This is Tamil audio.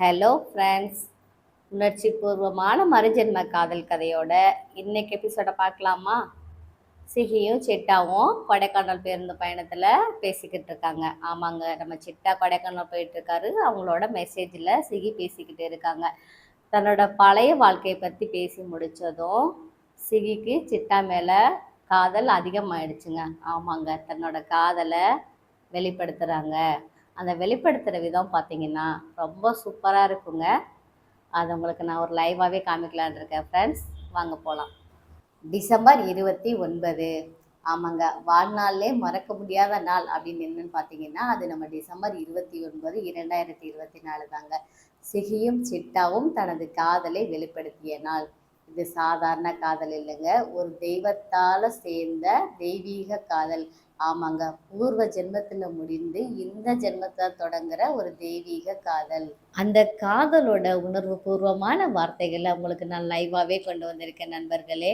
ஹலோ ஃப்ரெண்ட்ஸ் உணர்ச்சி பூர்வமான மறுஜென்ம காதல் கதையோட இன்னைக்கு எபிசோட பார்க்கலாமா? சிகியும் சிட்டாவும் கொடைக்கானல் பேருந்து பயணத்தில் பேசிக்கிட்டு இருக்காங்க. ஆமாங்க நம்ம சிட்டா கொடைக்கானல் போயிட்டு இருக்காரு. அவங்களோட மெசேஜில் சிகி பேசிக்கிட்டு இருக்காங்க. தன்னோட பழைய வாழ்க்கையை பற்றி பேசி முடித்ததும் சிகிக்கு சிட்டா மேலே காதல் அதிகமாயிடுச்சுங்க. ஆமாங்க தன்னோட காதலை வெளிப்படுத்துகிறாங்க அந்த வெளிப்படுத்துகிற விதம் பார்த்தீங்கன்னா ரொம்ப சூப்பராக இருக்குங்க. அது உங்களுக்கு நான் ஒரு லைவாகவே காமிக்கலான்னு இருக்கேன் ஃப்ரெண்ட்ஸ் வாங்க போகலாம் டிசம்பர் இருபத்தி ஒன்பது. ஆமாங்க. வாழ்நாள்லே மறக்க முடியாத நாள் அப்படின்னு என்னன்னு பார்த்தீங்கன்னா அது நம்ம டிசம்பர் இருபத்தி ஒன்பது இரண்டாயிரத்தி இருபத்தி நாலு தாங்க. சிகியும் சிட்டாவும் தனது காதலை வெளிப்படுத்திய நாள். இது சாதாரண காதல் இல்லைங்க. ஒரு தெய்வத்தால் சேர்ந்த தெய்வீக காதல். ஆமாங்க. பூர்வ ஜென்மத்தில் முடிந்து இந்த ஜென்மத்தில் தொடங்குற ஒரு தெய்வீக காதல். அந்த காதலோட உணர்வு பூர்வமான வார்த்தைகளை உங்களுக்கு நான் லைவாகவே கொண்டு வந்திருக்கேன் நண்பர்களே.